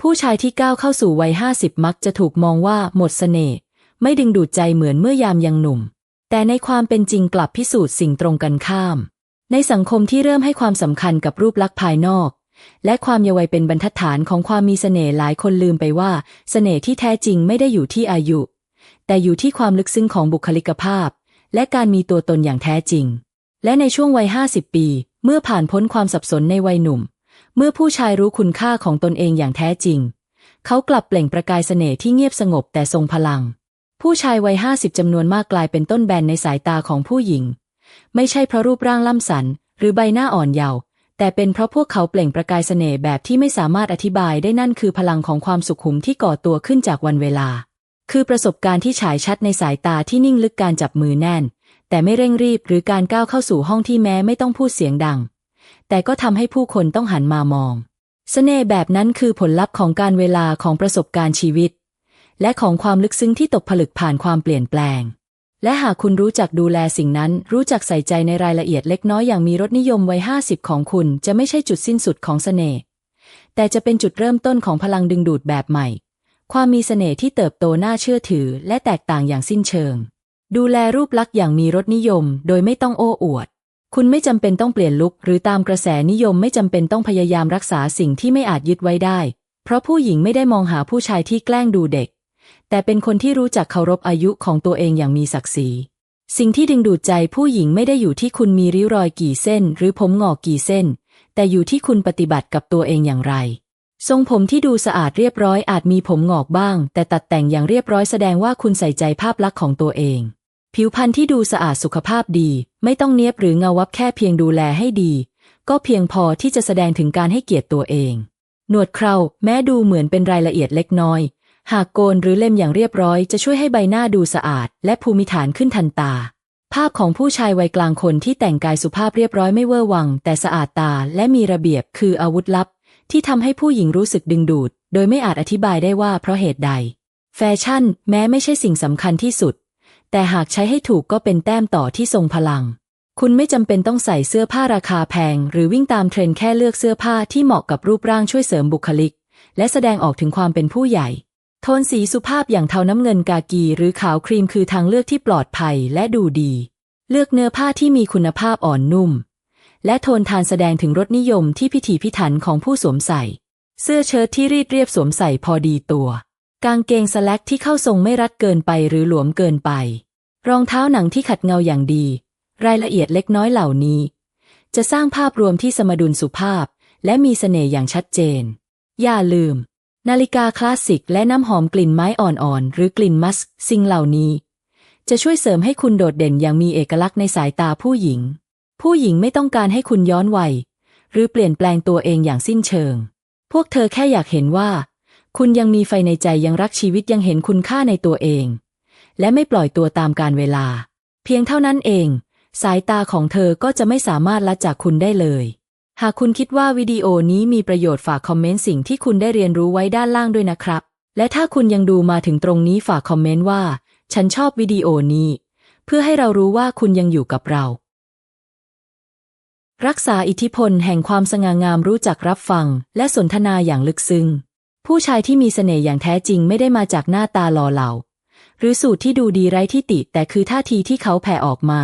ผู้ชายที่ก้าวเข้าสู่วัยห้าสิบมักจะถูกมองว่าหมดเสน่ห์ไม่ดึงดูดใจเหมือนเมื่อยามยังหนุ่ม แต่ในความเป็นจริงกลับพิสูจน์สิ่งตรงกันข้าม ในสังคมที่เริ่มให้ความสำคัญกับรูปลักษณ์ภายนอก และความเยาวัยเป็นบรรทัดฐานของความมีเสน่ห์หลายคนลืมไปว่าเสน่ห์ที่แท้จริงไม่ได้อยู่ที่อายุ แต่อยู่ที่ความลึกซึ้งของบุคลิกภาพ และการมีตัวตนอย่างแท้จริง และในช่วงวัยห้าสิบปี เมื่อผ่านพ้นความสับสนในวัยหนุ่ม เมื่อผู้ชายรู้คุณค่าของตนเองอย่างแท้จริง เขากลับเปล่งประกายเสน่ห์ที่เงียบสงบแต่ทรงพลัง ผู้ชายวัยห้าสิบจำนวนมากกลายเป็นต้นแบนในสายตาของผู้หญิง ไม่ใช่เพราะรูปร่างล่ำสัน หรือใบหน้าอ่อนเยาว์แต่เป็นเพราะพวกเขาเปล่งประกายเสน่ห์แบบที่ไม่สามารถอธิบายได้นั่นคือพลังของความสุขุมที่ก่อตัวขึ้นจากวันเวลา คือประสบการณ์ที่ฉายชัดในสายตาที่นิ่งลึกการจับมือแน่น แต่ไม่เร่งรีบหรือการก้าวเข้าสู่ห้องที่แม้ไม่ต้องพูดเสียงดัง แต่ก็ทำให้ผู้คนต้องหันมามองเสน่ห์แบบนั้นคือผลลัพธ์ของการเวลาของประสบการณ์ชีวิต และของความลึกซึ้งที่ตกผลึกผ่านความเปลี่ยนแปลง และหากคุณรู้จักดูแลสิ่งนั้น รู้จักใส่ใจในรายละเอียดเล็กน้อยอย่างมีรสนิยมวัยห้าสิบของคุณจะไม่ใช่จุดสิ้นสุดของเสน่ห์แต่จะเป็นจุดเริ่มต้นของพลังดึงดูดแบบใหม่ ความมีเสน่ห์ที่เติบโตน่าเชื่อถือ และแตกต่างอย่างสิ้นเชิง ดูแลรูปลักษณ์อย่างมีรสนิยม โดยไม่ต้องโอ้อวด คุณไม่จำเป็นต้องเปลี่ยนลุคหรือตามกระแสนิยมไม่จำเป็นต้องพยายามรักษาสิ่งที่ไม่อาจยึดไว้ได้ เพราะผู้หญิงไม่ได้มองหาผู้ชายที่แกล้งดูเด็ก แต่เป็นคนที่รู้จักเคารพอายุของตัวเองอย่างมีศักดิ์ศรี สิ่งที่ดึงดูดใจผู้หญิงไม่ได้อยู่ที่คุณมีริ้วรอยกี่เส้น หรือผมหงอกกี่เส้น แต่อยู่ที่คุณปฏิบัติกับตัวเองอย่างไร ทรงผมที่ดูสะอาดเรียบร้อยอาจมีผมหงอกบ้าง แต่ตัดแต่งอย่างเรียบร้อยแสดงว่าคุณใส่ใจภาพลักษณ์ของตัวเอง ผิวพรรณที่ดูสะอาดสุขภาพดี ไม่ต้องเนียบหรือเงาวับแค่เพียงดูแลให้ดี ก็เพียงพอที่จะแสดงถึงการให้เกียรติตัวเอง หนวดเคราแม้ดูเหมือนเป็นรายละเอียดเล็กน้อย หากโกนหรือเล็มอย่างเรียบร้อยจะช่วยให้ใบหน้าดูสะอาด และภูมิฐานขึ้นทันตา ภาพของผู้ชายวัยกลางคนที่แต่งกายสุภาพเรียบร้อยไม่เวอร์วัง แต่สะอาดตาและมีระเบียบคืออาวุธลับ ที่ทำให้ผู้หญิงรู้สึกดึงดูด โดยไม่อาจอธิบายได้ว่าเพราะเหตุใด แฟชั่น แม้ไม่ใช่สิ่งสำคัญที่สุด แต่หากใช้ให้ถูกก็เป็นแต้มต่อที่ทรงพลัง คุณไม่จำเป็นต้องใส่เสื้อผ้าราคาแพง หรือวิ่งตามเทรนด์แค่เลือกเสื้อผ้าที่เหมาะกับรูปร่างช่วยเสริมบุคลิก และแสดงออกถึงความเป็นผู้ใหญ่ โทนสีสุภาพอย่างเทาน้ำเงินกากี หรือขาวครีมคือทางเลือกที่ปลอดภัยและดูดี เลือกเนื้อผ้าที่มีคุณภาพอ่อนนุ่ม และโทนทานแสดงถึงรสนิยมที่พิถีพิถันของผู้สวมใส่ เสื้อเชิ้ตที่รีดเรียบสวมใส่พอดีตัว กางเกงสแล็กที่เข้าทรงไม่รัดเกินไปหรือหลวมเกินไป รองเท้าหนังที่ขัดเงาอย่างดี รายละเอียดเล็กน้อยเหล่านี้ จะสร้างภาพรวมที่สมดุลสุภาพ และมีเสน่ห์อย่างชัดเจน อย่าลืม นาฬิกาคลาสสิกและน้ำหอมกลิ่นไม้อ่อนๆ หรือกลิ่นมัสก์สิ่งเหล่านี้ จะช่วยเสริมให้คุณโดดเด่นอย่างมีเอกลักษณ์ในสายตาผู้หญิง ผู้หญิงไม่ต้องการให้คุณย้อนวัยหรือเปลี่ยนแปลงตัวเองอย่างสิ้นเชิง พวกเธอแค่อยากเห็นว่า คุณยังมีไฟในใจยังรักชีวิตยังเห็นคุณค่าในตัวเอง และไม่ปล่อยตัวตามการเวลา เพียงเท่านั้นเอง สายตาของเธอก็จะไม่สามารถละจากคุณได้เลย หากคุณคิดว่าวิดีโอนี้มีประโยชน์ฝากคอมเมนต์สิ่งที่คุณได้เรียนรู้ไว้ด้านล่างด้วยนะครับ และถ้าคุณยังดูมาถึงตรงนี้ฝากคอมเมนต์ว่า ฉันชอบวิดีโอนี้ เพื่อให้เรารู้ว่าคุณยังอยู่กับเรา รักษาอิทธิพลแห่งความสง่างามรู้จักรับฟัง และสนทนาอย่างลึกซึ้ง ผู้ชายที่มีเสน่ห์อย่างแท้จริงไม่ได้มาจากหน้าตาหล่อเหลาหรือสูตรที่ดูดีไร้ที่ติ แต่คือท่าทีที่เขาแผ่ออกมา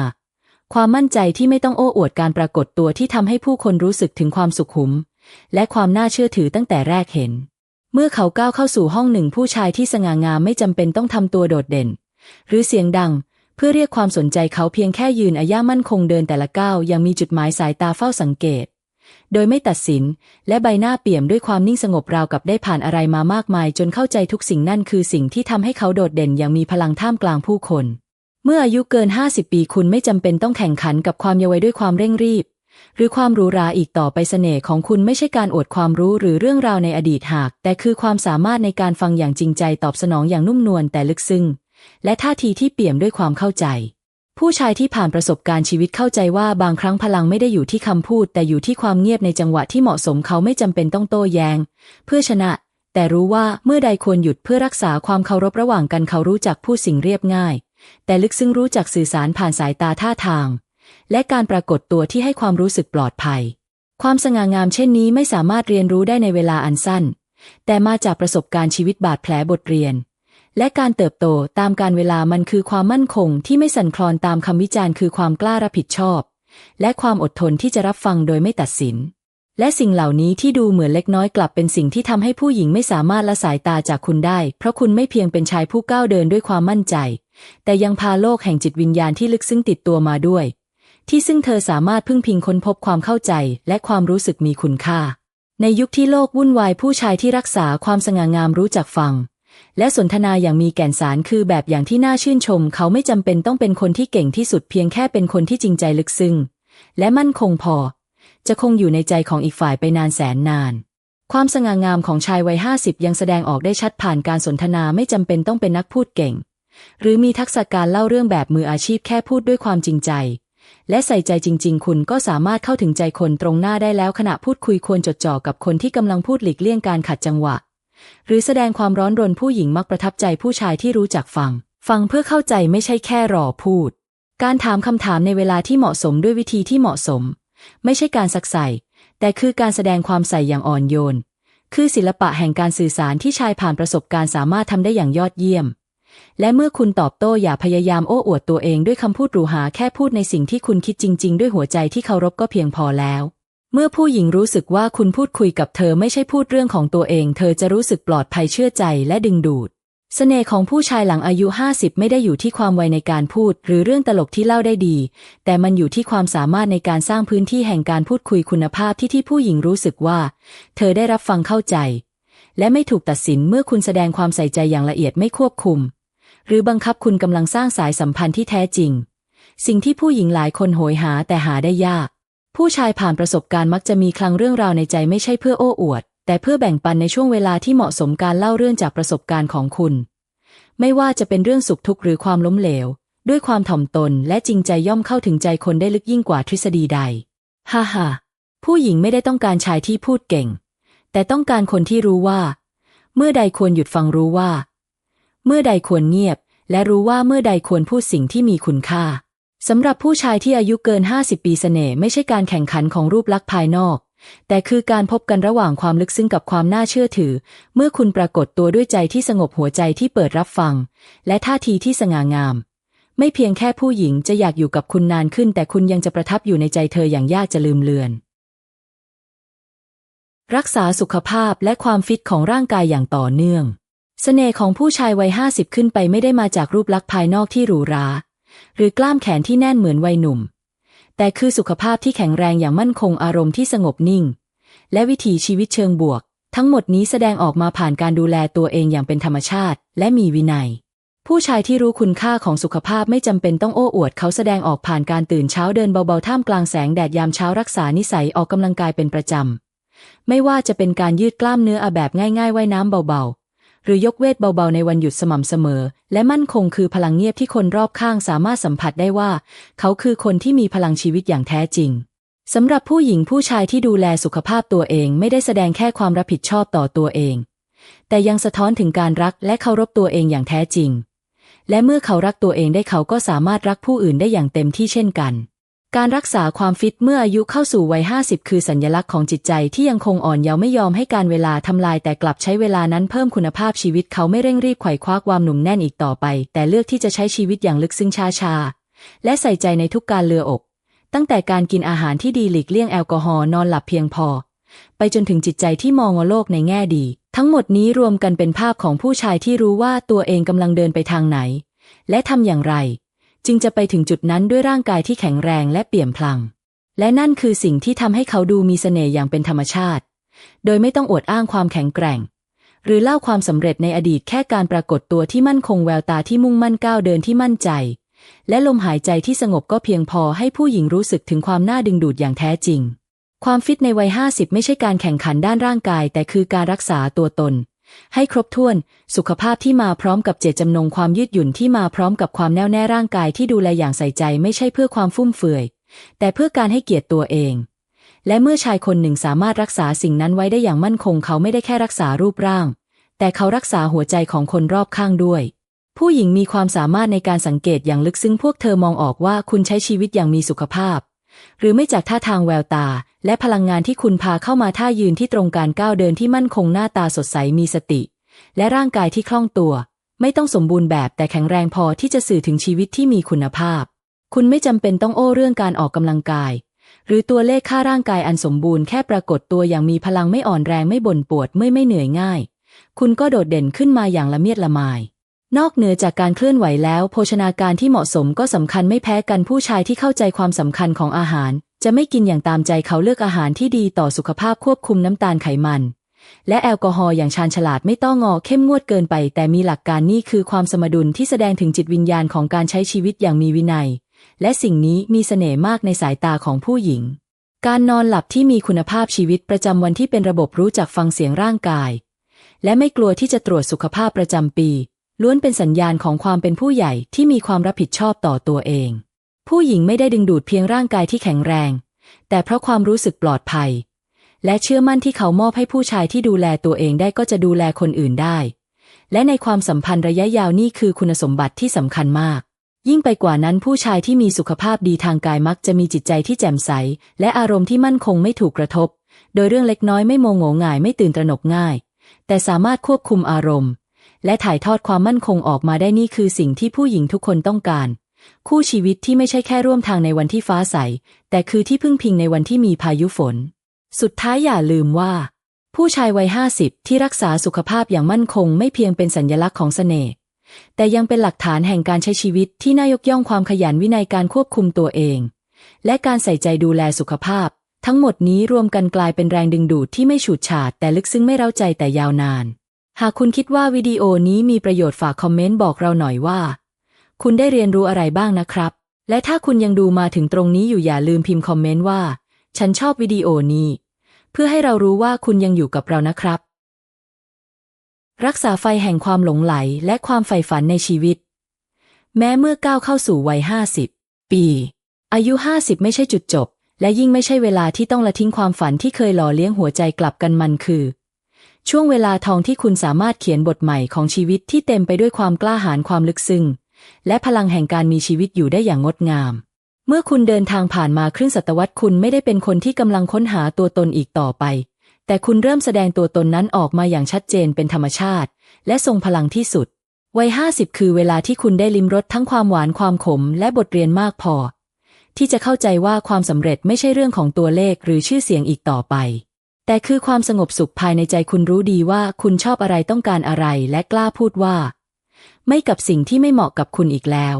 ความมั่นใจที่ไม่ต้องโอ้อวดการปรากฏตัวที่ทำให้ผู้คนรู้สึกถึงความสุขุม และความน่าเชื่อถือตั้งแต่แรกเห็น เมื่อเขาก้าวเข้าสู่ห้องหนึ่งผู้ชายที่สง่างามไม่จำเป็นต้องทำตัวโดดเด่น หรือเสียงดัง เพื่อเรียกความสนใจเขาเพียงแค่ยืนอาย่ามั่นคงเดินแต่ละก้าวยังมีจุดหมายสายตาเฝ้าสังเกต โดยไม่ตัดสิน และใบหน้าเปี่ยมด้วยความนิ่งสงบราวกับได้ผ่านอะไรมามากมาย จนเข้าใจทุกสิ่งนั่นคือสิ่งที่ทำให้เขาโดดเด่นอย่างมีพลังท่ามกลางผู้คน เมื่ออายุเกิน 50 ปีคุณไม่จำเป็นต้องแข่งขันกับความเยาว์วัยด้วยความเร่งรีบ หรือความหรูหราอีกต่อไปเสน่ห์ของคุณไม่ใช่การอวดความรู้หรือเรื่องราวในอดีตหาก แต่คือความสามารถในการฟังอย่างจริงใจตอบสนองอย่างนุ่มนวลแต่ลึกซึ้งและท่าทีที่เปี่ยมด้วยความเข้าใจ ผู้ชายที่ผ่านประสบการณ์ชีวิตเข้าใจว่าบางครั้งพลังไม่ได้อยู่ที่คำพูด แต่อยู่ที่ความเงียบในจังหวะที่เหมาะสมเขาไม่จำเป็นต้องโต้แยง้ง เพื่อชนะ แต่รู้ว่าเมื่อใดควรหยุดเพื่อรักษาความเคารพระหว่างกันเขารู้จักพูดสิ่งเรียบง่าย แต่ลึกซึ้งรู้จักสื่อสารผ่านสายตาท่าทาง และการปรากฏตัวที่ให้ความรู้สึกปลอดภัย ความสง่างามเช่นนี้ไม่สามารถเรียนรู้ได้ในเวลาอันสั้น แต่มาจากประสบการณ์ชีวิตบาดแผลบทเรียน และการเติบโตตามการเวลามันคือความมั่นคงที่ไม่สั่นคลอนตามคำวิจารณ์คือความกล้ารับผิดชอบ และความอดทนที่จะรับฟังโดยไม่ตัดสิน และสิ่งเหล่านี้ที่ดูเหมือนเล็กน้อยกลับเป็นสิ่งที่ทำให้ผู้หญิงไม่สามารถละสายตาจากคุณได้ เพราะคุณไม่เพียงเป็นชายผู้ก้าวเดินด้วยความมั่นใจ แต่ยังพาโลกแห่งจิตวิญญาณที่ลึกซึ้งติดตัวมาด้วย ที่ซึ่งเธอสามารถพึ่งพิงค้นพบความเข้าใจ และความรู้สึกมีคุณค่า ในยุคที่โลกวุ่นวายผู้ชายที่รักษาความสง่างามรู้จักฟัง และสนทนาอย่างมีแก่นสารคือแบบอย่างที่น่าชื่นชม เขาไม่จำเป็นต้องเป็นคนที่เก่งที่สุดเพียงแค่เป็นคนที่จริงใจลึกซึ้งและมั่นคงพอ จะคงอยู่ในใจของอีกฝ่ายไปนานแสนนาน ความสง่างามของชายวัยห้าสิบยังแสดงออกได้ชัดผ่านการสนทนาไม่จำเป็นต้องเป็นนักพูดเก่ง หรือมีทักษะการเล่าเรื่องแบบมืออาชีพแค่พูดด้วยความจริงใจ และใส่ใจจริง ๆ คุณก็สามารถเข้าถึงใจคนตรงหน้าได้แล้วขณะพูดคุยควรจดจ่อกับคนที่กำลังพูดหลีกเลี่ยงการขัดจังหวะ หรือแสดงความร้อนรนผู้หญิงมักประทับใจผู้ชายที่รู้จักฟัง ฟังเพื่อเข้าใจไม่ใช่แค่รอพูด การถามคำถามในเวลาที่เหมาะสมด้วยวิธีที่เหมาะสม ไม่ใช่การสักใส่แต่คือการแสดงความใส่อย่างอ่อนโยน คือศิลปะแห่งการสื่อสารที่ชายผ่านประสบการณ์สามารถทำได้อย่างยอดเยี่ยม และเมื่อคุณตอบโต้อย่าพยายามโอ้อวดตัวเองด้วยคำพูดหรูหาแค่พูดในสิ่งที่คุณคิดจริง ๆ ด้วยหัวใจที่เคารพก็เพียงพอแล้ว เมื่อผู้หญิงรู้สึกว่าคุณพูดคุยกับเธอไม่ใช่พูดเรื่องของตัวเอง เธอจะรู้สึกปลอดภัยเชื่อใจและดึงดูดเสน่ห์ของผู้ชายหลังอายุ 50 ไม่ได้อยู่ที่ความไวในการพูด หรือเรื่องตลกที่เล่าได้ดี แต่มันอยู่ที่ความสามารถในการสร้างพื้นที่แห่งการพูดคุยคุณภาพที่ที่ผู้หญิงรู้สึกว่า เธอได้รับฟังเข้าใจ และไม่ถูกตัดสินเมื่อคุณแสดงความใส่ใจอย่างละเอียดไม่ควบคุม หรือบังคับคุณกำลังสร้างสายสัมพันธ์ที่แท้จริง สิ่งที่ผู้หญิงหลายคนโหยหาแต่หาได้ยาก ผู้ชายผ่านประสบการณ์มักจะมีคลังเรื่องราวในใจไม่ใช่เพื่อโอ้อวด แต่เพื่อแบ่งปันในช่วงเวลาที่เหมาะสมการเล่าเรื่องจากประสบการณ์ของคุณ ไม่ว่าจะเป็นเรื่องสุขทุกข์หรือความล้มเหลว ด้วยความถ่อมตนและจริงใจย่อมเข้าถึงใจคนได้ลึกยิ่งกว่าทฤษฎีใด ฮ่าฮ่าผู้หญิงไม่ได้ต้องการชายที่พูดเก่ง แต่ต้องการคนที่รู้ว่า เมื่อใดควรหยุดฟังรู้ว่า เมื่อใดควรเงียบ และรู้ว่าเมื่อใดควรพูดสิ่งที่มีคุณค่า สำหรับผู้ชายที่อายุเกิน 50 ปีเสน่ห์ไม่ใช่การแข่งขันของรูปลักษณ์ภายนอก แต่คือการพบกันระหว่างความลึกซึ้งกับความน่าเชื่อถือ เมื่อคุณปรากฏตัวด้วยใจที่สงบหัวใจที่เปิดรับฟัง และท่าทีที่สง่างาม ไม่เพียงแค่ผู้หญิงจะอยากอยู่กับคุณนานขึ้น แต่คุณยังจะประทับอยู่ในใจเธออย่างยากจะลืมเลือน รักษาสุขภาพและความฟิตของร่างกายอย่างต่อเนื่องเสน่ห์ของผู้ชายวัยห้าสิบขึ้นไปไม่ได้มาจากรูปลักษณ์ภายนอกที่หรูหรา หรือกล้ามแขนที่แน่นเหมือนวัยหนุ่ม แต่คือสุขภาพที่แข็งแรงอย่างมั่นคงอารมณ์ที่สงบนิ่ง และวิถีชีวิตเชิงบวก ทั้งหมดนี้แสดงออกมาผ่านการดูแลตัวเองอย่างเป็นธรรมชาติ และมีวินัย ผู้ชายที่รู้คุณค่าของสุขภาพไม่จำเป็นต้องโอ้อวดเขาแสดงออกผ่านการตื่นเช้าเดินเบาๆท่ามกลางแสงแดดยามเช้ารักษานิสัยออกกำลังกายเป็นประจำไม่ว่าจะเป็นการยืดกล้ามเนื้ออาแบบง่ายๆว่ายน้ำเบาๆ หรือยกเวทเบาๆในวันหยุดสม่ำเสมอ และมั่นคงคือพลังเงียบที่คนรอบข้างสามารถสัมผัสได้ว่า เขาคือคนที่มีพลังชีวิตอย่างแท้จริงสำหรับผู้หญิงผู้ชายที่ดูแลสุขภาพตัวเองไม่ได้แสดงแค่ความรับผิดชอบต่อตัวเอง แต่ยังสะท้อนถึงการรักและเคารพตัวเองอย่างแท้จริง และเมื่อเขารักตัวเองได้เขาก็สามารถรักผู้อื่นได้อย่างเต็มที่เช่นกัน การรักษาความฟิตเมื่ออายุเข้าสู่วัย 50 คือสัญลักษณ์ของจิตใจที่ยังคงอ่อนเยาว์ไม่ยอมให้การเวลาทำลายแต่กลับใช้เวลานั้นเพิ่มคุณภาพชีวิตเขาไม่เร่งรีบไขว่คว้าความหนุ่มแน่นอีกต่อไป แต่เลือกที่จะใช้ชีวิตอย่างลึกซึ้งช้าและใส่ใจในทุกการเลืออก ตั้งแต่การกินอาหารที่ดีหลีกเลี่ยงแอลกอฮอล์นอนหลับเพียงพอ ไปจนถึงจิตใจที่มองโลกในแง่ดี ทั้งหมดนี้รวมกันเป็นภาพของผู้ชายที่รู้ว่าตัวเองกำลังเดินไปทางไหน และทำอย่างไร จึงจะไปถึงจุดนั้นด้วยร่างกายที่แข็งแรงและเปี่ยมพลัง และนั่นคือสิ่งที่ทำให้เขาดูมีเสน่ห์อย่างเป็นธรรมชาติ โดยไม่ต้องอวดอ้างความแข็งแกร่ง หรือเล่าความสำเร็จในอดีตแค่การปรากฏตัวที่มั่นคงแววตาที่มุ่งมั่นก้าวเดินที่มั่นใจ และลมหายใจที่สงบก็เพียงพอให้ผู้หญิงรู้สึกถึงความน่าดึงดูดอย่างแท้จริง ความฟิตในวัย 50 ไม่ใช่การแข่งขันด้านร่างกาย แต่คือการรักษาตัวตน ให้ครบถ้วน สุขภาพที่มาพร้อมกับเจตจำนงความยืดหยุ่นที่มาพร้อมกับความแน่วแน่ร่างกายที่ดูแลอย่างใส่ใจไม่ใช่เพื่อความฟุ่มเฟือย แต่เพื่อการให้เกียรติตัวเอง และเมื่อชายคนหนึ่งสามารถรักษาสิ่งนั้นไว้ได้อย่างมั่นคงเขาไม่ได้แค่รักษารูปร่าง แต่เขารักษาหัวใจของคนรอบข้างด้วย ผู้หญิงมีความสามารถในการสังเกตอย่างลึกซึ้งพวกเธอมองออกว่าคุณใช้ชีวิตอย่างมีสุขภาพ หรือไม่จากท่าทางแววตา และพลังงานที่คุณพาเข้ามาท่ายืนที่ตรงการก้าวเดินที่มั่นคงหน้าตาสดใสมีสติ และร่างกายที่คล่องตัว ไม่ต้องสมบูรณ์แบบแต่แข็งแรงพอที่จะสื่อถึงชีวิตที่มีคุณภาพ คุณไม่จำเป็นต้องโอ้เรื่องการออกกำลังกาย หรือตัวเลขค่าร่างกายอันสมบูรณ์แค่ปรากฏตัวอย่างมีพลังไม่อ่อนแรงไม่บ่นปวดไม่ไม่เหนื่อยง่าย คุณก็โดดเด่นขึ้นมาอย่างละเมียดละไมนอกเหนือจากการเคลื่อนไหวแล้ว โภชนาการที่เหมาะสมก็สำคัญไม่แพ้กันผู้ชายที่เข้าใจความสำคัญของอาหาร จะไม่กินอย่างตามใจเขาเลือกอาหารที่ดีต่อสุขภาพควบคุมน้ำตาลไขมัน และแอลกอฮอล์อย่างชาญฉลาดไม่ต้องงอเข้มงวดเกินไป แต่มีหลักการนี่คือความสมดุลที่แสดงถึงจิตวิญญาณของการใช้ชีวิตอย่างมีวินัย และสิ่งนี้มีเสน่ห์มากในสายตาของผู้หญิง การนอนหลับที่มีคุณภาพชีวิตประจำวันที่เป็นระบบรู้จักฟังเสียงร่างกาย และไม่กลัวที่จะตรวจสุขภาพประจำปี ล้วนเป็นสัญญาณของความเป็นผู้ใหญ่ที่มีความรับผิดชอบต่อตัวเอง ผู้หญิงไม่ได้ดึงดูดเพียงร่างกายที่แข็งแรง แต่เพราะความรู้สึกปลอดภัย และเชื่อมั่นที่เขามอบให้ผู้ชายที่ดูแลตัวเองได้ก็จะดูแลคนอื่นได้ และในความสัมพันธ์ระยะยาวนี่คือคุณสมบัติที่สำคัญมาก ยิ่งไปกว่านั้นผู้ชายที่มีสุขภาพดีทางกายมักจะมีจิตใจที่แจ่มใส และอารมณ์ที่มั่นคงไม่ถูกกระทบ โดยเรื่องเล็กน้อยไม่โมโหง่ายไม่ตื่นตระหนกง่าย แต่สามารถควบคุมอารมณ์ และถ่ายทอดความมั่นคงออกมาได้นี่คือสิ่งที่ผู้หญิงทุกคนต้องการ คู่ชีวิตที่ไม่ใช่แค่ร่วมทางในวันที่ฟ้าใส แต่คือที่พึ่งพิงในวันที่มีพายุฝน สุดท้ายอย่าลืมว่า ผู้ชายวัยห้าสิบที่รักษาสุขภาพอย่างมั่นคง ไม่เพียงเป็นสัญญลักษณ์ของเสน่ห์แต่ยังเป็นหลักฐานแห่งการใช้ชีวิตที่น่ายกย่องความขยันวินัยการควบคุมตัวเอง และการใส่ใจดูแลสุขภาพ ทั้งหมดนี้รวมกันกลายเป็นแรงดึงดูดที่ไม่ฉูดฉาดแต่ลึกซึ้งไม่เร้าใจแต่ยาวนาน หากคุณคิดว่าวิดีโอนี้มีประโยชน์ฝากคอมเมนต์บอกเราหน่อยว่า คุณได้เรียนรู้อะไรบ้างนะครับ และถ้าคุณยังดูมาถึงตรงนี้อยู่อย่าลืมพิมพ์คอมเมนต์ว่า ฉันชอบวิดีโอนี้ เพื่อให้เรารู้ว่าคุณยังอยู่กับเรานะครับ รักษาไฟแห่งความหลงไหลและความใฝ่ฝันในชีวิต แม้เมื่อก้าวเข้าสู่วัยห้าสิบปี อายุห้าสิบไม่ใช่จุดจบ และยิ่งไม่ใช่เวลาที่ต้องละทิ้งความฝันที่เคยหล่อเลี้ยงหัวใจกลับกันมันคือ ช่วงเวลาทองที่คุณสามารถเขียนบทใหม่ของชีวิตที่เต็มไปด้วยความกล้าหาญความลึกซึ้ง และพลังแห่งการมีชีวิตอยู่ได้อย่างงดงาม เมื่อคุณเดินทางผ่านมาครึ่งศตวรรษคุณไม่ได้เป็นคนที่กำลังค้นหาตัวตนอีกต่อไป แต่คุณเริ่มแสดงตัวตนนั้นออกมาอย่างชัดเจนเป็นธรรมชาติ และทรงพลังที่สุด วัยห้าสิบคือเวลาที่คุณได้ลิ้มรสทั้งความหวานความขม และบทเรียนมากพอ ที่จะเข้าใจว่าความสำเร็จไม่ใช่เรื่องของตัวเลขหรือชื่อเสียงอีกต่อไปแต่คือความสงบสุขภายในใจคุณรู้ดีว่าคุณชอบอะไรต้องการอะไรและกล้าพูดว่า ไม่กับสิ่งที่ไม่เหมาะกับคุณอีกแล้ว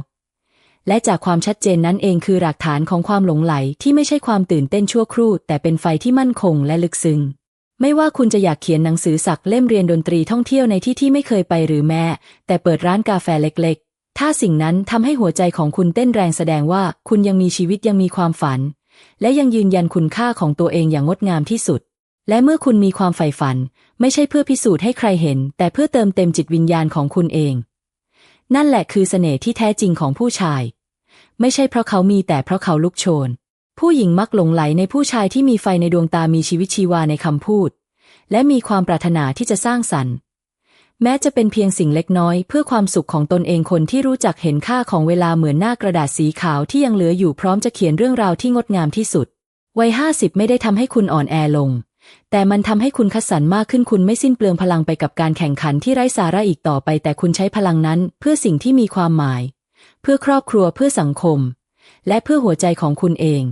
และจากความชัดเจนนั้นเองคือหลักฐานของความหลงไหลที่ไม่ใช่ความตื่นเต้นชั่วครู่ แต่เป็นไฟที่มั่นคงและลึกซึ้งไม่ว่าคุณจะอยากเขียนหนังสือสักเล่มเรียนดนตรีท่องเที่ยวในที่ที่ไม่เคยไปหรือแม้ แต่เปิดร้านกาแฟเล็กๆ ถ้าสิ่งนั้นทำให้หัวใจของคุณเต้นแรงแสดงว่าคุณยังมีชีวิตยังมีความฝัน และยังยืนยันคุณค่าของตัวเองอย่างงดงามที่สุด และเมื่อคุณมีความใฝ่ฝัน ไม่ใช่เพื่อพิสูจน์ให้ใครเห็น แต่เพื่อเติมเต็มจิตวิญญาณของคุณเอง นั่นแหละคือเสน่ห์ที่แท้จริงของผู้ชาย ไม่ใช่เพราะเขามีแต่เพราะเขาลุกโชน ผู้หญิงมักหลงไหลในผู้ชายที่มีไฟในดวงตามีชีวิตชีวาในคำพูด และมีความปรารถนาที่จะสร้างสรรค์ แม้จะเป็นเพียงสิ่งเล็กน้อย เพื่อความสุขของตนเองคนที่รู้จักเห็นค่าของเวลาเหมือนหน้ากระดาษสีขาวที่ยังเหลืออยู่พร้อมจะเขียนเรื่องราวที่งดงามที่สุดวัยห้าสิบไม่ได้ทำให้คุณอ่อนแอลง แต่มันทำให้คุณคัดสรรมากขึ้นคุณไม่สิ้นเปลืองพลังไปกับการแข่งขันที่ไร้สาระอีกต่อไป แต่คุณใช้พลังนั้น เพื่อสิ่งที่มีความหมาย เพื่อครอบครัวเพื่อสังคม และเพื่อหัวใจของคุณเอง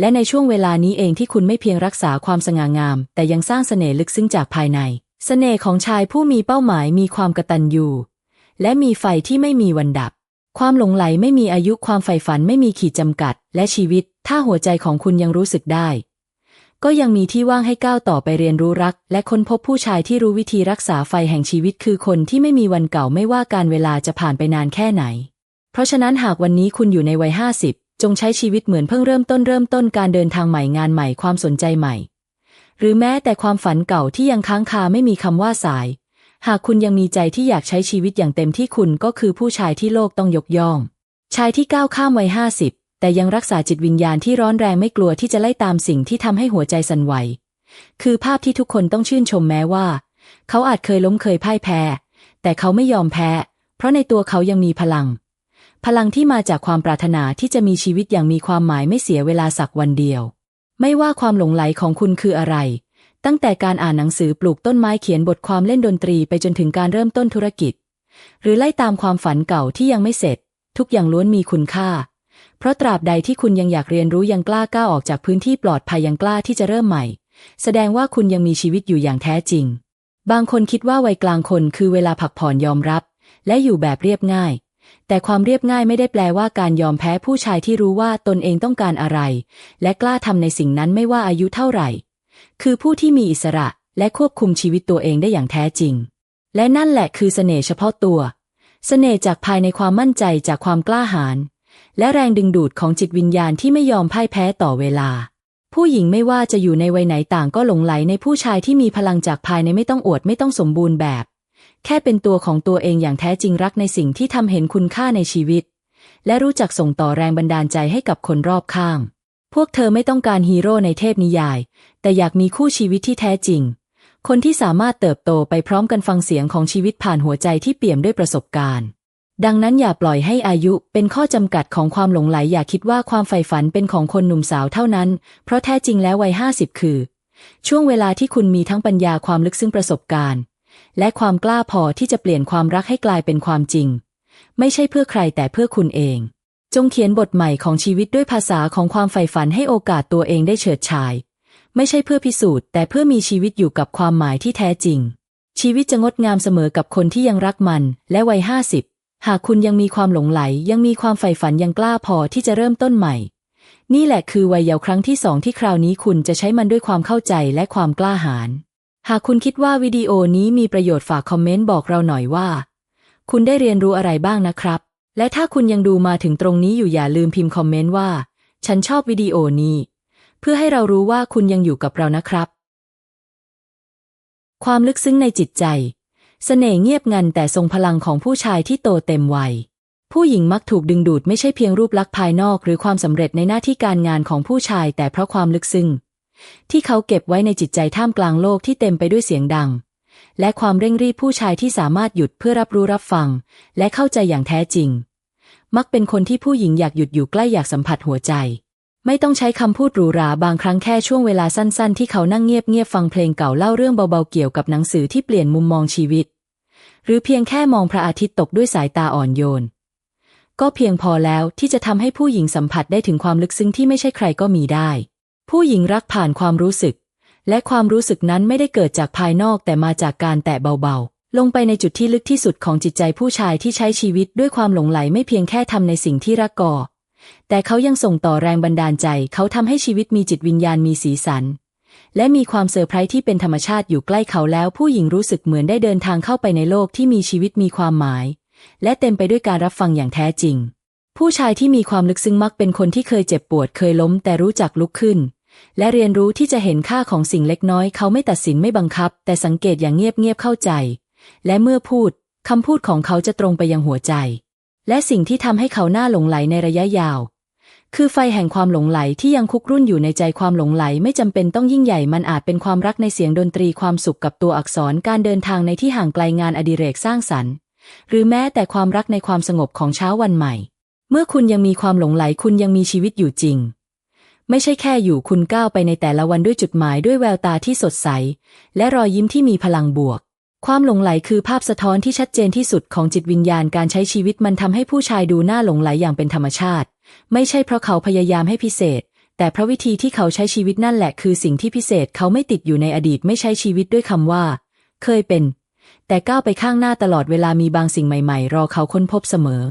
และในช่วงเวลานี้เองที่คุณไม่เพียงรักษาความสง่างาม แต่ยังสร้างเสน่ห์ลึกซึ้งจากภายใน เสน่ห์ของชายผู้มีเป้าหมายมีความกระตัญญูและมีไฟที่ไม่มีวันดับ ความหลงไหลไม่มีอายุความใฝ่ฝันไม่มีขีดจำกัด และชีวิต ถ้าหัวใจของคุณยังรู้สึกได้ ก็ยังมีที่ว่างให้ก้าวต่อไปเรียนรู้รัก และค้นพบผู้ชายที่รู้วิธีรักษาไฟแห่งชีวิตคือคนที่ไม่มีวันเก่าไม่ว่าการเวลาจะผ่านไปนานแค่ไหน เพราะฉะนั้นหากวันนี้คุณอยู่ในวัยห้าสิบจงใช้ชีวิตเหมือนเพิ่งเริ่มต้นเริ่มต้นการเดินทางใหม่งานใหม่ความสนใจใหม่ หรือแม้แต่ความฝันเก่าที่ยังค้างคาไม่มีคำว่าสาย หากคุณยังมีใจที่อยากใช้ชีวิตอย่างเต็มที่คุณก็คือผู้ชายที่โลกต้องยกย่อง ชายที่ก้าวข้ามวัยห้าสิบ แต่ยังรักษาจิตวิญญาณที่ร้อนแรงไม่กลัวที่จะไล่ตามสิ่งที่ทำให้หัวใจสั่นไหว คือภาพที่ทุกคนต้องชื่นชมแม้ว่า เขาอาจเคยล้มเคยพ่ายแพ้ แต่เขาไม่ยอมแพ้ เพราะในตัวเขายังมีพลัง พลังที่มาจากความปรารถนาที่จะมีชีวิตอย่างมีความหมายไม่เสียเวลาสักวันเดียว ไม่ว่าความหลงไหลของคุณคืออะไร ตั้งแต่การอ่านหนังสือปลูกต้นไม้เขียนบทความเล่นดนตรีไปจนถึงการเริ่มต้นธุรกิจ หรือไล่ตามความฝันเก่าที่ยังไม่เสร็จ ทุกอย่างล้วนมีคุณค่า เพราะตราบใดที่คุณยังอยากเรียนรู้ยังกล้าก้าวออกจากพื้นที่ปลอดภัยยังกล้าที่จะเริ่มใหม่ แสดงว่าคุณยังมีชีวิตอยู่อย่างแท้จริง บางคนคิดว่าวัยกลางคนคือเวลาพักผ่อนยอมรับ และอยู่แบบเรียบง่าย แต่ความเรียบง่ายไม่ได้แปลว่าการยอมแพ้ผู้ชายที่รู้ว่าตนเองต้องการอะไร และกล้าทำในสิ่งนั้นไม่ว่าอายุเท่าไหร่ คือผู้ที่มีอิสระและควบคุมชีวิตตัวเองได้อย่างแท้จริง และนั่นแหละคือเสน่ห์เฉพาะตัว เสน่ห์จากภายในความมั่นใจจากความกล้าหาญ และแรงดึงดูดของจิตวิญญาณที่ไม่ยอมพ่ายแพ้ต่อเวลา ผู้หญิงไม่ว่าจะอยู่ในวัยไหนต่างก็หลงไหลในผู้ชายที่มีพลังจากภายในไม่ต้องอวดไม่ต้องสมบูรณ์แบบ แค่เป็นตัวของตัวเองอย่างแท้จริงรักในสิ่งที่ทำเห็นคุณค่าในชีวิต และรู้จักส่งต่อแรงบันดาลใจให้กับคนรอบข้าง พวกเธอไม่ต้องการฮีโร่ในเทพนิยาย แต่อยากมีคู่ชีวิตที่แท้จริง คนที่สามารถเติบโตไปพร้อมกันฟังเสียงของชีวิตผ่านหัวใจที่เปี่ยมด้วยประสบการณ์ ดังนั้นอย่าปล่อยให้อายุเป็นข้อจำกัดของความหลงไหลอย่าคิดว่าความใฝ่ฝันเป็นของคนหนุ่มสาวเท่านั้น เพราะแท้จริงแล้ววัยห้าสิบคือ ช่วงเวลาที่คุณมีทั้งปัญญาความลึกซึ้งประสบการณ์ และความกล้าพอที่จะเปลี่ยนความรักให้กลายเป็นความจริง ไม่ใช่เพื่อใครแต่เพื่อคุณเอง จงเขียนบทใหม่ของชีวิตด้วยภาษาของความใฝ่ฝันให้โอกาสตัวเองได้เฉิดฉาย ไม่ใช่เพื่อพิสูจน์ แต่เพื่อมีชีวิตอยู่กับความหมายที่แท้จริง ชีวิตจะงดงามเสมอกับคนที่ยังรักมัน และวัยห้าสิบ หากคุณยังมีความหลงไหล ยังมีความใฝ่ฝันยังกล้าพอที่จะเริ่มต้นใหม่ นี่แหละคือวัยเยาว์ครั้งที่สองที่คราวนี้คุณจะใช้มันด้วยความเข้าใจและความกล้าหาญหากคุณคิดว่าวิดีโอนี้มีประโยชน์ฝากคอมเมนต์บอกเราหน่อยว่า คุณได้เรียนรู้อะไรบ้างนะครับ และถ้าคุณยังดูมาถึงตรงนี้อยู่อย่าลืมพิมพ์คอมเมนต์ว่า ฉันชอบวิดีโอนี้ เพื่อให้เรารู้ว่าคุณยังอยู่กับเรานะครับ ความลึกซึ้งในจิตใจ เสน่ห์เงียบงันแต่ทรงพลังของผู้ชายที่โตเต็มวัย ผู้หญิงมักถูกดึงดูดไม่ใช่เพียงรูปลักษณ์ภายนอกหรือความสำเร็จในหน้าที่การงานของผู้ชายแต่เพราะความลึกซึ้งที่เขาเก็บไว้ในจิตใจท่ามกลางโลกที่เต็มไปด้วยเสียงดัง และความเร่งรีบผู้ชายที่สามารถหยุดเพื่อรับรู้รับฟัง และเข้าใจอย่างแท้จริง มักเป็นคนที่ผู้หญิงอยากหยุดอยู่ใกล้อยากสัมผัสหัวใจ ไม่ต้องใช้คำพูดหรูหราบางครั้งแค่ช่วงเวลาสั้นๆ ที่เขานั่งเงียบๆฟังเพลงเก่าเล่าเรื่องเบาๆเกี่ยวกับหนังสือที่เปลี่ยนมุมมองชีวิต หรือเพียงแค่มองพระอาทิตย์ตกด้วยสายตาอ่อนโยน ก็เพียงพอแล้วที่จะทำให้ผู้หญิงสัมผัสได้ถึงความลึกซึ้งที่ไม่ใช่ใครก็มีได้ ผู้หญิงรักผ่านความรู้สึก และความรู้สึกนั้นไม่ได้เกิดจากภายนอกแต่มาจากการแตะเบาๆ ลงไปในจุดที่ลึกที่สุดของจิตใจผู้ชายที่ใช้ชีวิตด้วยความหลงไหลไม่เพียงแค่ทำในสิ่งที่รักก่อแต่เขายังส่งต่อแรงบันดาลใจ เขาทำให้ชีวิตมีจิตวิญญาณมีสีสัน และมีความเซอร์ไพรส์ที่เป็นธรรมชาติอยู่ใกล้เขาแล้ว ผู้หญิงรู้สึกเหมือนได้เดินทางเข้าไปในโลกที่มีชีวิตมีความหมาย และเต็มไปด้วยการรับฟังอย่างแท้จริง ผู้ชายที่มีความลึกซึ้งมักเป็นคนที่เคยเจ็บปวดเคยล้ม แต่รู้จักลุกขึ้น และเรียนรู้ที่จะเห็นค่าของสิ่งเล็กน้อย เขาไม่ตัดสินไม่บังคับ แต่สังเกตอย่างเงียบๆเข้าใจ และเมื่อพูดคำพูดของเขาจะตรงไปยังหัวใจ และสิ่งที่ทำให้เขาหน้าหลงไหลในระยะยาว คือไฟแห่งความหลงไหลที่ยังคุกรุ่นอยู่ในใจความหลงไหล ไม่จำเป็นต้องยิ่งใหญ่มันอาจเป็นความรักในเสียงดนตรีความสุขกับตัวอักษรการเดินทางในที่ห่างไกลงานอดิเรกสร้างสรรค์ หรือแม้แต่ความรักในความสงบของเช้าวันใหม่ เมื่อคุณยังมีความหลงไหลคุณยังมีชีวิตอยู่จริง ไม่ใช่แค่อยู่คุณก้าวไปในแต่ละวันด้วยจุดหมายด้วยแววตาที่สดใส และรอยยิ้มที่มีพลังบวกความหลงไหลคือภาพสะท้อนที่ชัดเจนที่สุดของจิตวิญญาณการใช้ชีวิตมันทำให้ผู้ชายดูน่าหลงไหลอย่างเป็นธรรมชาติ ไม่ใช่เพราะเขาพยายามให้พิเศษ แต่เพราะวิธีที่เขาใช้ชีวิตนั่นแหละคือสิ่งที่พิเศษเขาไม่ติดอยู่ในอดีตไม่ใช้ชีวิตด้วยคำว่า เคยเป็น แต่ก้าวไปข้างหน้าตลอดเวลามีบางสิ่งใหม่ๆ รอเขาค้นพบเสมอ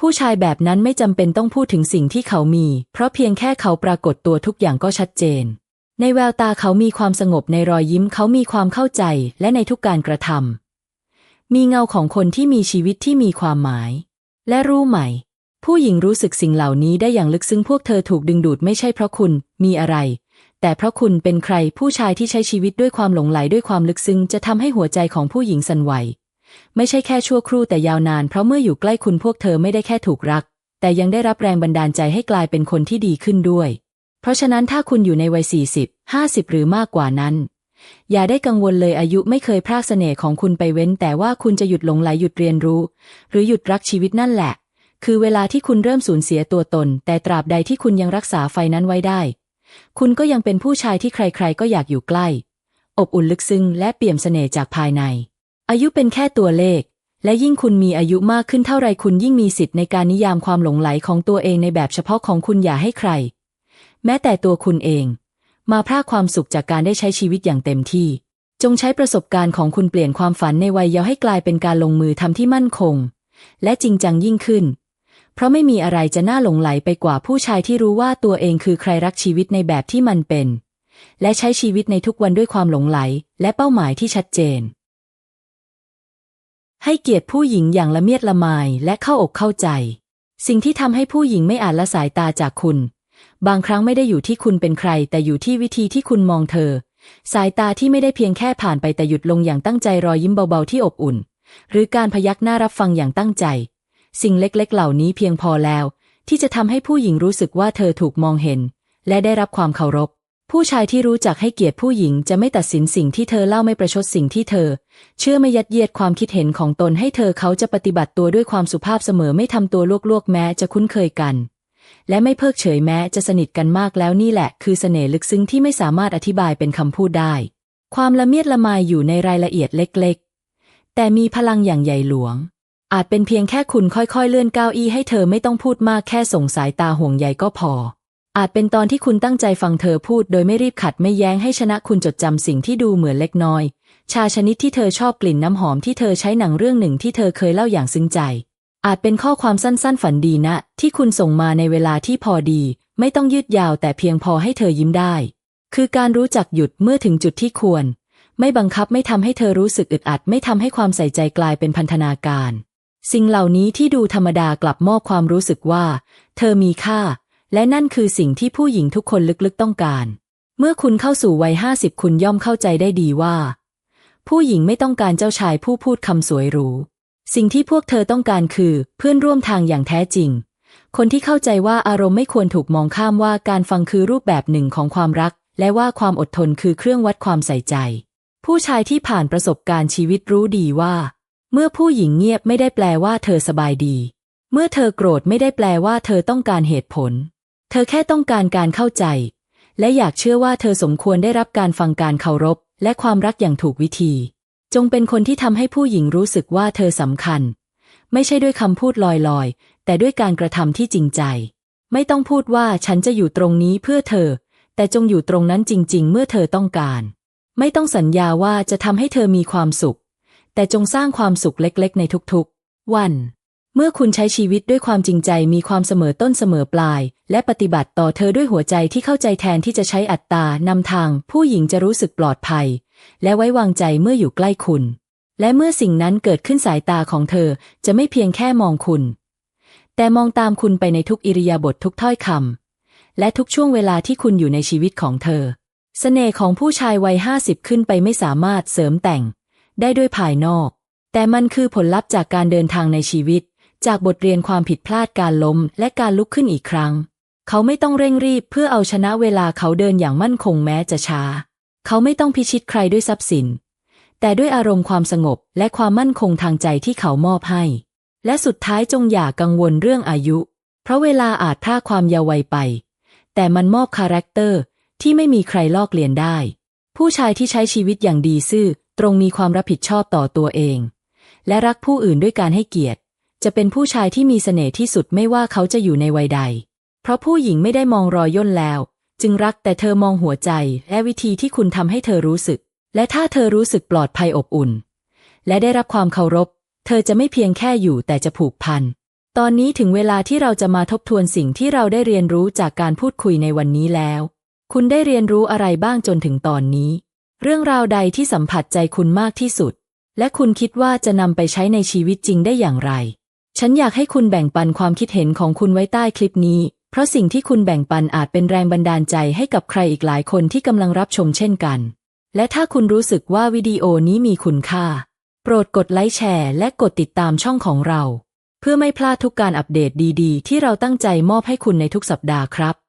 ผู้ชายแบบนั้นไม่จำเป็นต้องพูดถึงสิ่งที่เขามี เพราะเพียงแค่เขาปรากฏตัวทุกอย่างก็ชัดเจน ในแววตาเขามีความสงบในรอยยิ้มเขามีความเข้าใจและในทุกการกระทำมีเงาของคนที่มีชีวิตที่มีความหมาย และรู้ไหม ผู้หญิงรู้สึกสิ่งเหล่านี้ได้อย่างลึกซึ้งพวกเธอถูกดึงดูดไม่ใช่เพราะคุณมีอะไร แต่เพราะคุณเป็นใครผู้ชายที่ใช้ชีวิตด้วยความหลงไหลด้วยความลึกซึ้งจะทำให้หัวใจของผู้หญิงสั่นไหว ไม่ใช่แค่ชั่วครู่แต่ยาวนาน เพราะเมื่ออยู่ใกล้คุณพวกเธอไม่ได้แค่ถูกรัก แต่ยังได้รับแรงบันดาลใจให้กลายเป็นคนที่ดีขึ้นด้วย เพราะฉะนั้นถ้าคุณอยู่ในวัย 40 50 หรือมากกว่านั้น อย่าได้กังวลเลยอายุไม่เคยพรากเสน่ห์ของคุณไปเว้น แต่ว่าคุณจะหยุดหลงไหลหยุดเรียนรู้ หรือหยุดรักชีวิตนั่นแหละ คือเวลาที่คุณเริ่มสูญเสียตัวตน แต่ตราบใดที่คุณยังรักษาไฟนั้นไว้ได้ คุณก็ยังเป็นผู้ชายที่ใครๆ ก็อยากอยู่ใกล้ อบอุ่นลึกซึ้งและเปี่ยมเสน่ห์จากภายใน อายุเป็นแค่ตัวเลข และยิ่งคุณมีอายุมากขึ้นเท่าไรคุณยิ่งมีสิทธิ์ในการนิยามความหลงไหลของตัวเองในแบบเฉพาะของคุณอย่าให้ใคร แม้แต่ตัวคุณเอง มาพรากความสุขจากการได้ใช้ชีวิตอย่างเต็มที่ จงใช้ประสบการณ์ของคุณเปลี่ยนความฝันในวัยเยาว์ให้กลายเป็นการลงมือทำที่มั่นคง และจริงจังยิ่งขึ้น เพราะไม่มีอะไรจะน่าหลงไหลไปกว่าผู้ชายที่รู้ว่าตัวเองคือใครรักชีวิตในแบบที่มันเป็น และใช้ชีวิตในทุกวันด้วยความหลงไหล และเป้าหมายที่ชัดเจน ให้เกียรติผู้หญิงอย่างละเมียดละไมและเข้าอกเข้าใจ สิ่งที่ทำให้ผู้หญิงไม่อาจละสายตาจากคุณ บางครั้งไม่ได้อยู่ที่คุณเป็นใคร แต่อยู่ที่วิธีที่คุณมองเธอ สายตาที่ไม่ได้เพียงแค่ผ่านไปแต่หยุดลงอย่างตั้งใจรอยยิ้มเบาๆที่อบอุ่น หรือการพยักหน้ารับฟังอย่างตั้งใจ สิ่งเล็กๆ เหล่านี้เพียงพอแล้ว ที่จะทำให้ผู้หญิงรู้สึกว่าเธอถูกมองเห็น และได้รับความเคารพ ผู้ชายที่รู้จักให้เกียรติผู้หญิงจะไม่ตัดสินสิ่งที่เธอเล่าไม่ประชดสิ่งที่เธอ เชื่อไม่ยัดเยียดความคิดเห็นของตนให้เธอเขาจะปฏิบัติตัวด้วยความสุภาพเสมอไม่ทำตัวลวกๆ แม้จะคุ้นเคยกัน และไม่เพิกเฉยแม้จะสนิทกันมากแล้วนี่แหละ คือเสน่ห์ลึกซึ้งที่ไม่สามารถอธิบายเป็นคำพูดได้ ความละเมียดละไมอยู่ในรายละเอียดเล็ก ๆ แต่มีพลังอย่างใหญ่หลวง อาจเป็นเพียงแค่คุณค่อยๆ เลื่อนเก้าอี้ให้เธอไม่ต้องพูดมากแค่ส่งสายตาห่วงใยก็พอ อาจเป็นตอนที่คุณตั้งใจฟังเธอพูดโดยไม่รีบขัดไม่แย้งให้ชนะคุณจดจำสิ่งที่ดูเหมือนเล็กน้อย ชาชนิดที่เธอชอบกลิ่นน้ำหอมที่เธอใช้หนังเรื่องหนึ่งที่เธอเคยเล่าอย่างซึ้งใจ อาจเป็นข้อความสั้นๆ ฝันดีนะ ที่คุณส่งมาในเวลาที่พอดี ไม่ต้องยืดยาวแต่เพียงพอให้เธอยิ้มได้ คือการรู้จักหยุดเมื่อถึงจุดที่ควร ไม่บังคับไม่ทำให้เธอรู้สึกอึดอัด ไม่ทำให้ความใส่ใจกลายเป็นพันธนาการ สิ่งเหล่านี้ที่ดูธรรมดากลับมอบความรู้สึกว่า เธอมีค่า และนั่นคือสิ่งที่ผู้หญิงทุกคนลึกๆต้องการ เมื่อคุณเข้าสู่วัยห้าสิบคุณย่อมเข้าใจได้ดีว่า ผู้หญิงไม่ต้องการเจ้าชายผู้พูดคำสวยหรู สิ่งที่พวกเธอต้องการคือเพื่อนร่วมทางอย่างแท้จริง คนที่เข้าใจว่าอารมณ์ไม่ควรถูกมองข้ามว่าการฟังคือรูปแบบหนึ่งของความรัก และว่าความอดทนคือเครื่องวัดความใส่ใจ ผู้ชายที่ผ่านประสบการณ์ชีวิตรู้ดีว่า เมื่อผู้หญิงเงียบไม่ได้แปลว่าเธอสบายดี เมื่อเธอโกรธไม่ได้แปลว่าเธอต้องการเหตุผล เธอแค่ต้องการการเข้าใจ และอยากเชื่อว่าเธอสมควรได้รับการฟังการเคารพ และความรักอย่างถูกวิธี จงเป็นคนที่ทำให้ผู้หญิงรู้สึกว่าเธอสำคัญ ไม่ใช่ด้วยคำพูดลอยๆ แต่ด้วยการกระทำที่จริงใจ ไม่ต้องพูดว่าฉันจะอยู่ตรงนี้เพื่อเธอ แต่จงอยู่ตรงนั้นจริง ๆ เมื่อเธอต้องการ ไม่ต้องสัญญาว่าจะทำให้เธอมีความสุข แต่จงสร้างความสุขเล็กๆ ในทุกๆ วัน เมื่อคุณใช้ชีวิตด้วยความจริงใจมีความเสมอต้นเสมอปลาย และปฏิบัติต่อเธอด้วยหัวใจที่เข้าใจแทนที่จะใช้อัตตานำทาง ผู้หญิงจะรู้สึกปลอดภัย และไว้วางใจเมื่ออยู่ใกล้คุณ และเมื่อสิ่งนั้นเกิดขึ้นสายตาของเธอจะไม่เพียงแค่มองคุณ แต่มองตามคุณไปในทุกอิริยาบถททุกถ้อยคำและทุกช่วงเวลาที่คุณอยู่ในชีวิตของเธอเสน่ห์ของผู้ชายวัยห้าสิบขึ้นไปไม่สามารถเสริมแต่ง ได้ด้วยภายนอก แต่มันคือผลลัพธ์จากการเดินทางในชีวิต จากบทเรียนความผิดพลาดการล้มและการลุกขึ้นอีกครั้ง เขาไม่ต้องเร่งรีบเพื่อเอาชนะเวลาเขาเดินอย่างมั่นคงแม้จะช้า เขาไม่ต้องพิชิตใครด้วยทรัพย์สิน แต่ด้วยอารมณ์ความสงบและความมั่นคงทางใจที่เขามอบให้ และสุดท้ายจงอย่ากังวลเรื่องอายุ เพราะเวลาอาจพราความเยาว์วัยไป แต่มันมอบคาแรคเตอร์ที่ไม่มีใครลอกเลียนได้ ผู้ชายที่ใช้ชีวิตอย่างดีซื่อ ตรงมีความรับผิดชอบต่อตัวเอง และรักผู้อื่นด้วยการให้เกียรติ จะเป็นผู้ชายที่มีเสน่ห์ที่สุดไม่ว่าเขาจะอยู่ในวัยใด เพราะผู้หญิงไม่ได้มองรอยย่นแล้ว จึงรักแต่เธอมองหัวใจ และวิธีที่คุณทำให้เธอรู้สึก และถ้าเธอรู้สึกปลอดภัยอบอุ่น และได้รับความเคารพ เธอจะไม่เพียงแค่อยู่แต่จะผูกพันตอนนี้ถึงเวลาที่เราจะมาทบทวนสิ่งที่เราได้เรียนรู้จากการพูดคุยในวันนี้แล้ว คุณได้เรียนรู้อะไรบ้างจนถึงตอนนี้ เรื่องราวใดที่สัมผัสใจคุณมากที่สุด และคุณคิดว่าจะนำไปใช้ในชีวิตจริงได้อย่างไร ฉันอยากให้คุณแบ่งปันความคิดเห็นของคุณไว้ใต้คลิปนี้ เพราะสิ่งที่คุณแบ่งปันอาจเป็นแรงบันดาลใจให้กับใครอีกหลายคนที่กำลังรับชมเช่นกัน และถ้าคุณรู้สึกว่าวิดีโอนี้มีคุณค่า โปรดกดไลค์แชร์ และกดติดตามช่องของเรา เพื่อไม่พลาดทุกการอัปเดตดี ๆ ที่เราตั้งใจมอบให้คุณในทุกสัปดาห์ครับ